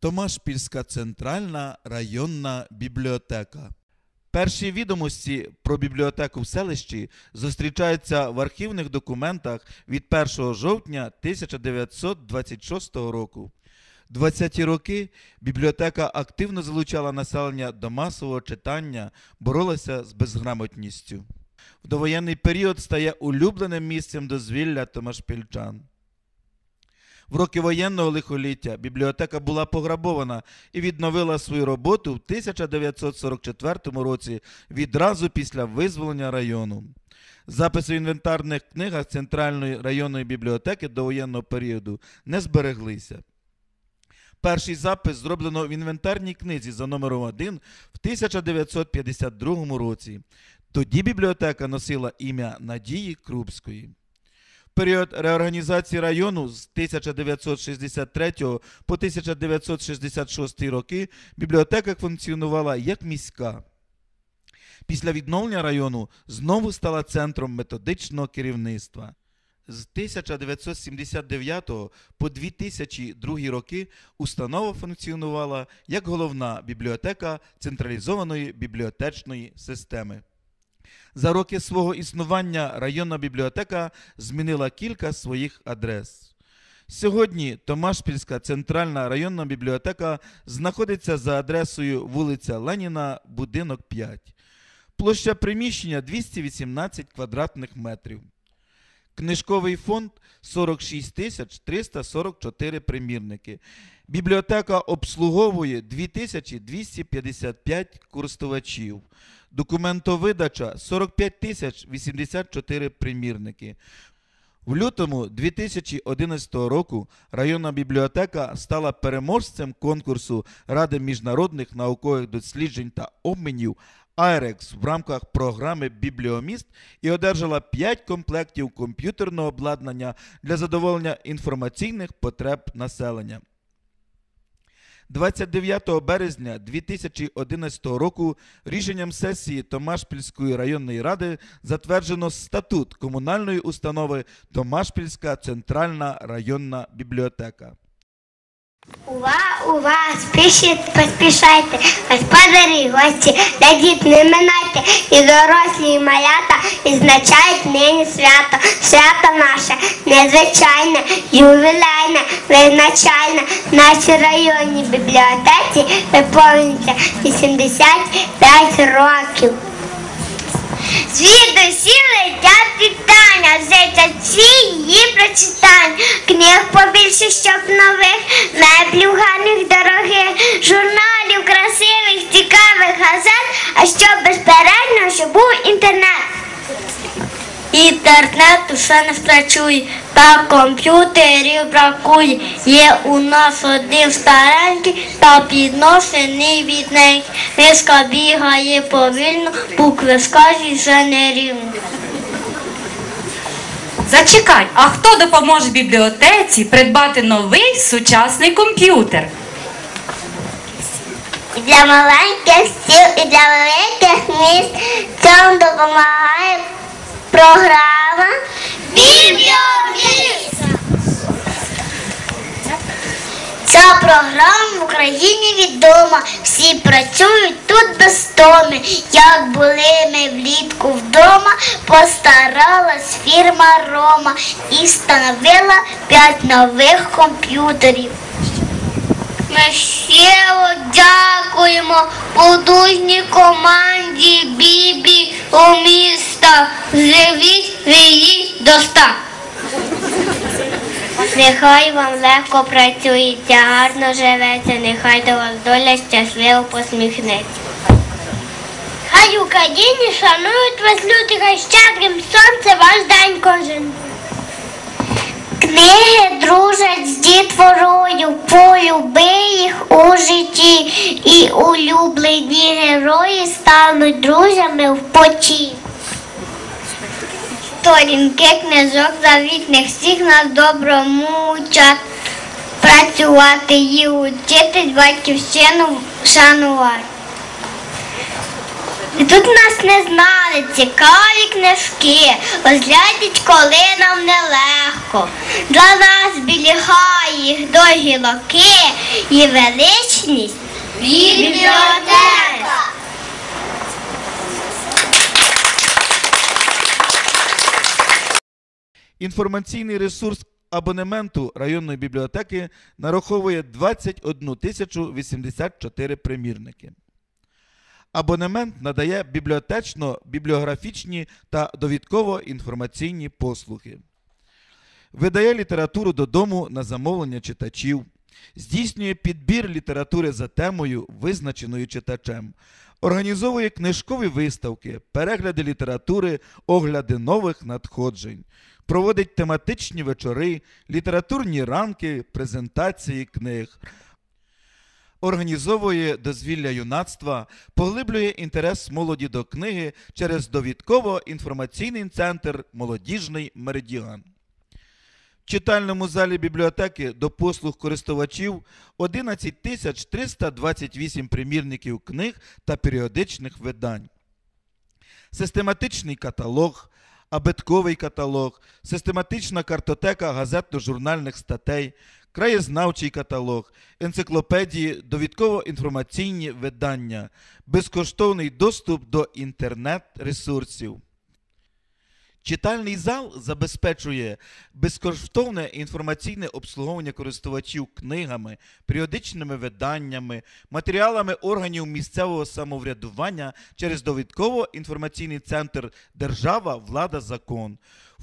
Томашпільська центральна районна бібліотека. Перші відомості про бібліотеку в селищі зустрічаються в архівних документах від 1 жовтня 1926 року. 20-ті роки бібліотека активно залучала населення до масового читання, боролася з безграмотністю. В довоєнний період стає улюбленим місцем дозвілля томашпільчан. В роки воєнного лихоліття бібліотека була пограбована і відновила свою роботу в 1944 році відразу після визволення району. Записи в інвентарних книгах Центральної районної бібліотеки до воєнного періоду не збереглися. Перший запис зроблено в інвентарній книзі за номером 1 в 1952 році. Тоді бібліотека носила ім'я Надії Крупської. Період реорганізації району з 1963 по 1966 роки бібліотека функціонувала як міська. Після відновлення району знову стала центром методичного керівництва. З 1979 по 2002 роки установа функціонувала як головна бібліотека централізованої бібліотечної системи. За роки свого існування районна бібліотека змінила кілька своїх адрес. Сьогодні Томашпільська центральна районна бібліотека знаходиться за адресою вулиця Леніна, будинок 5. Площа приміщення 218 квадратних метрів. Книжковий фонд 46 тисяч 344 примірники. Бібліотека обслуговує 2255 користувачів. Документовидача 45 тисяч 84 примірники. В лютому 2011 року районна бібліотека стала переможцем конкурсу Ради міжнародних наукових досліджень та обмінів Айрекс в рамках програми Бібліоміст і одержала 5 комплектів комп'ютерного обладнання для задоволення інформаційних потреб населення. 29 березня 2011 року рішенням сесії Томашпільської районної ради затверджено статут комунальної установи Томашпільська центральна районна бібліотека. Ува, ува, спішіть, поспішайте, господарі, гості, глядіть, не минайте, і дорослі, і малята відзначають нині свято. Свято наше незвичайне, ювілейне, визначальне. В нашій районній бібліотеці виповнюється 85 років. Звідусі летять вітання, взяться всі її прочитань. Книг побільше, щоб нових, Інтернету ще не втрачує, та комп'ютерів бракує. Є у нас один старенький та підношений від неї. Миска бігає повільно, букви скажуть вже нерівно. Зачекай, а хто допоможе бібліотеці придбати новий сучасний комп'ютер? Для маленьких сіл, і для великих міст цьому допомагає програма Бібліоміст. Ця програма в Україні відома. Всі працюють тут без томи. Як були ми влітку вдома, постаралась фірма Рома і встановила п'ять нових комп'ютерів. Ми щиро дякуємо потужній команді Бібі у міста. Живіть її до ста. Нехай вам легко працюється, гарно живеться, нехай до вас доля щасливо посміхнеться. Хай в Україні шанують вас люди, хай щедрим сонце ваш день кожен. Книги дружать з дітворою, полюби їх у житті, і улюблені герої стануть друзями в поті. Сторінки книжок завітних всіх нас доброму учать працювати і учитись батьківщину шанувати. І тут нас не знали цікаві книжки, розглядять, коли нам нелегко. Для нас білігає їх довгі локи і величність бібліотека. Інформаційний ресурс абонементу районної бібліотеки нараховує 21 тисячу 84 примірники. Абонемент надає бібліотечно-бібліографічні та довідково-інформаційні послуги. Видає літературу додому на замовлення читачів, здійснює підбір літератури за темою, визначеною читачем, організовує книжкові виставки, перегляди літератури, огляди нових надходжень, проводить тематичні вечори, літературні ранки, презентації книг, організовує дозвілля юнацтва, поглиблює інтерес молоді до книги через довідково-інформаційний центр Молодіжний меридіан. В читальному залі бібліотеки до послуг користувачів 11 тисяч 328 примірників книг та періодичних видань. Систематичний каталог, абетковий каталог, систематична картотека газетно-журнальних статей, краєзнавчий каталог, енциклопедії, довідково-інформаційні видання, безкоштовний доступ до інтернет-ресурсів. Читальний зал забезпечує безкоштовне інформаційне обслуговування користувачів книгами, періодичними виданнями, матеріалами органів місцевого самоврядування через довідково-інформаційний центр Держава, влада, закон,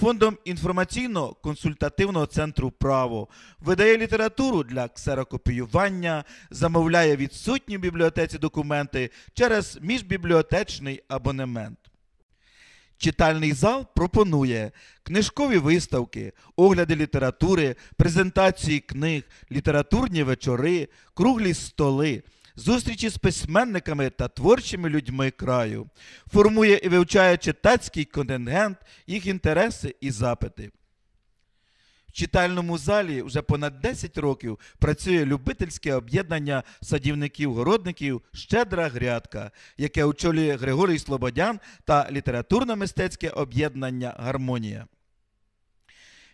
фондом інформаційно-консультативного центру Право, видає літературу для ксерокопіювання, замовляє відсутні в бібліотеці документи через міжбібліотечний абонемент. Читальний зал пропонує книжкові виставки, огляди літератури, презентації книг, літературні вечори, круглі столи, зустрічі з письменниками та творчими людьми краю, формує і вивчає читацький контингент, їх інтереси і запити. В читальному залі вже понад 10 років працює любительське об'єднання садівників-городників Щедра грядка, яке очолює Григорій Слободян та літературно-мистецьке об'єднання Гармонія.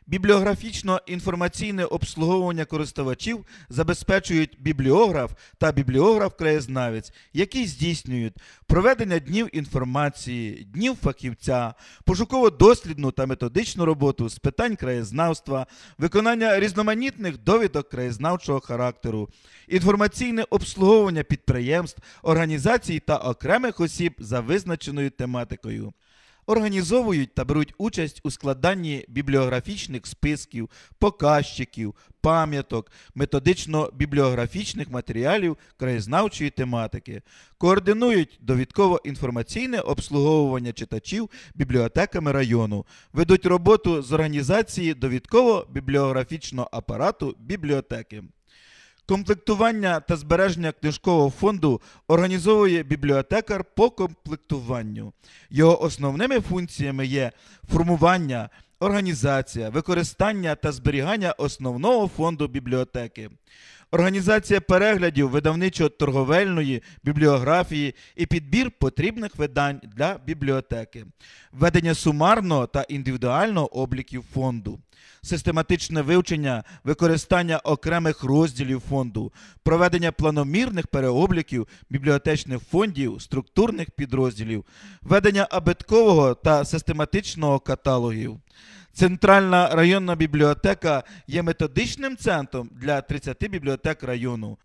Бібліографічно-інформаційне обслуговування користувачів забезпечують бібліограф та бібліограф-краєзнавець, які здійснюють проведення днів інформації, днів фахівця, пошуково-дослідну та методичну роботу з питань краєзнавства, виконання різноманітних довідок краєзнавчого характеру, інформаційне обслуговування підприємств, організацій та окремих осіб за визначеною тематикою організовують та беруть участь у складанні бібліографічних списків, показчиків, пам'яток, методично-бібліографічних матеріалів краєзнавчої тематики, координують довідково-інформаційне обслуговування читачів бібліотеками району, ведуть роботу з організації довідково-бібліографічного апарату бібліотеки. Комплектування та збереження книжкового фонду організовує бібліотекар по комплектуванню. Його основними функціями є формування, організація, використання та зберігання основного фонду бібліотеки. Організація переглядів видавничо-торговельної бібліографії і підбір потрібних видань для бібліотеки, ведення сумарного та індивідуального обліків фонду, систематичне вивчення використання окремих розділів фонду, проведення планомірних переобліків бібліотечних фондів, структурних підрозділів, ведення абеткового та систематичного каталогів. Центральна районна бібліотека є методичним центром для 30 бібліотек району.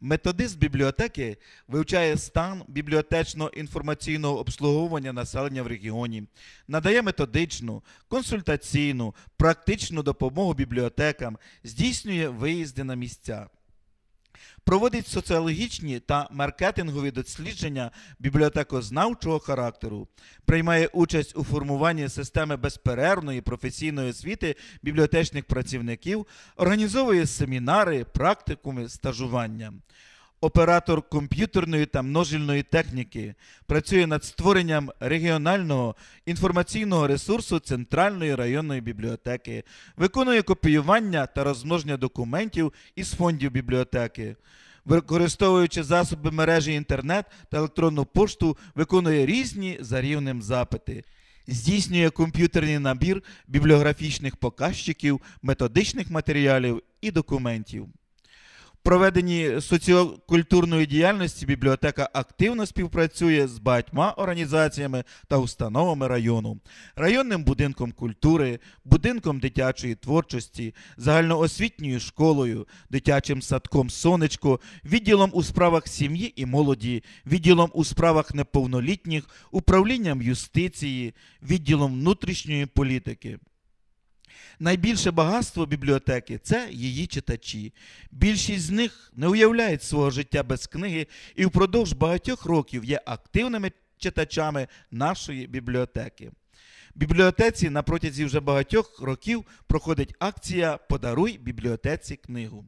Методист бібліотеки вивчає стан бібліотечно-інформаційного обслуговування населення в регіоні, надає методичну, консультаційну, практичну допомогу бібліотекам, здійснює виїзди на місця. Проводить соціологічні та маркетингові дослідження бібліотекознавчого характеру, приймає участь у формуванні системи безперервної професійної освіти бібліотечних працівників, організовує семінари, практикуми, стажування. Оператор комп'ютерної та множильної техніки працює над створенням регіонального інформаційного ресурсу Центральної районної бібліотеки, виконує копіювання та розмноження документів із фондів бібліотеки, використовуючи засоби мережі інтернет та електронну пошту, виконує різні за рівнем запити. Здійснює комп'ютерний набір бібліографічних показчиків, методичних матеріалів і документів. Проведенні соціокультурної діяльності бібліотека активно співпрацює з багатьма організаціями та установами району, районним будинком культури, будинком дитячої творчості, загальноосвітньою школою, дитячим садком Сонечко, відділом у справах сім'ї і молоді, відділом у справах неповнолітніх, управлінням юстиції, відділом внутрішньої політики. Найбільше багатство бібліотеки це її читачі. Більшість з них не уявляють свого життя без книги і впродовж багатьох років є активними читачами нашої бібліотеки. В бібліотеці на протязі вже багатьох років проходить акція Подаруй бібліотеці книгу.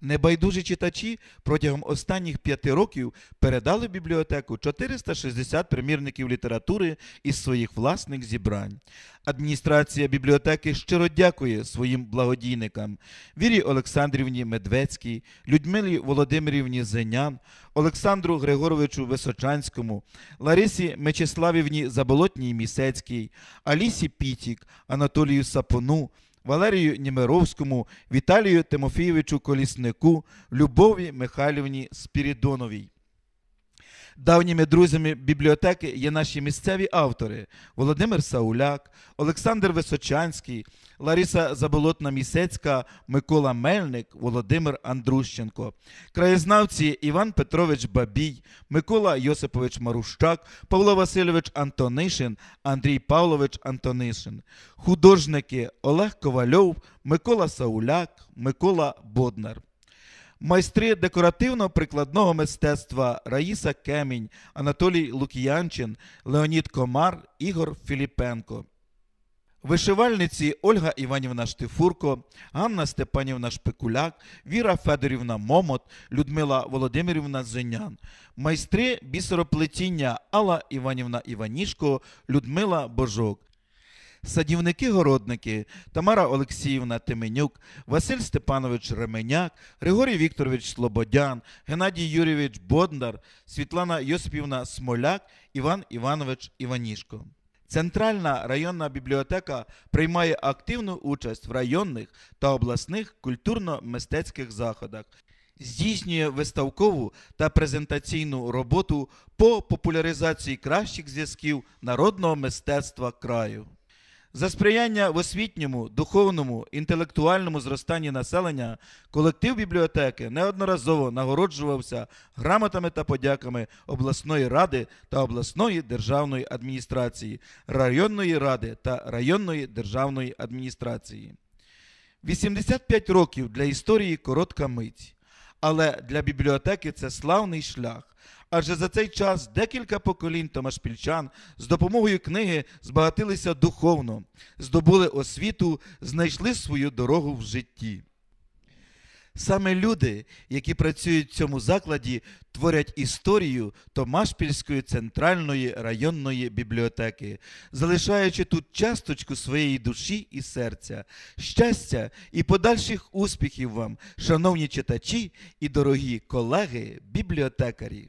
Небайдужі читачі протягом останніх п'яти років передали в бібліотеку 460 примірників літератури із своїх власних зібрань. Адміністрація бібліотеки щиро дякує своїм благодійникам Вірі Олександрівні Медвецькій, Людмилі Володимирівні Зенян, Олександру Григоровичу Височанському, Ларисі Мечиславівні Заболотній Місецькій, Алісі Пітік, Анатолію Сапону, Валерію Німеровському, Віталію Тимофійовичу Коліснику, Любові Михайлівні Спірідоновій. Давніми друзями бібліотеки є наші місцеві автори. Володимир Сауляк, Олександр Височанський, Лариса Заболотна Місецька, Микола Мельник, Володимир Андрущенко, краєзнавці Іван Петрович Бабій, Микола Йосипович Марущак, Павло Васильович Антонишин, Андрій Павлович Антонишин, художники Олег Ковальов, Микола Сауляк, Микола Боднар. Майстри декоративно-прикладного мистецтва Раїса Кемінь, Анатолій Лук'янчин, Леонід Комар, Ігор Філіпенко. Вишивальниці Ольга Іванівна Штифурко, Ганна Степанівна Шпикуляк, Віра Федорівна Момот, Людмила Володимирівна Зенян. Майстри бісероплетіння Алла Іванівна Іванішко, Людмила Божок. Садівники-городники Тамара Олексіївна Теменюк, Василь Степанович Ременяк, Григорій Вікторович Слободян, Геннадій Юрійович Боднар, Світлана Йосипівна Смоляк, Іван Іванович Іванішко. Центральна районна бібліотека приймає активну участь в районних та обласних культурно-мистецьких заходах, здійснює виставкову та презентаційну роботу по популяризації кращих зв'язків народного мистецтва краю. За сприяння в освітньому, духовному, інтелектуальному зростанні населення колектив бібліотеки неодноразово нагороджувався грамотами та подяками обласної ради та обласної державної адміністрації, районної ради та районної державної адміністрації. 85 років для історії коротка мить, але для бібліотеки це славний шлях. Адже за цей час декілька поколінь томашпільчан з допомогою книги збагатилися духовно, здобули освіту, знайшли свою дорогу в житті. Саме люди, які працюють в цьому закладі, творять історію Томашпільської центральної районної бібліотеки, залишаючи тут часточку своєї душі і серця, щастя і подальших успіхів вам, шановні читачі і дорогі колеги-бібліотекарі.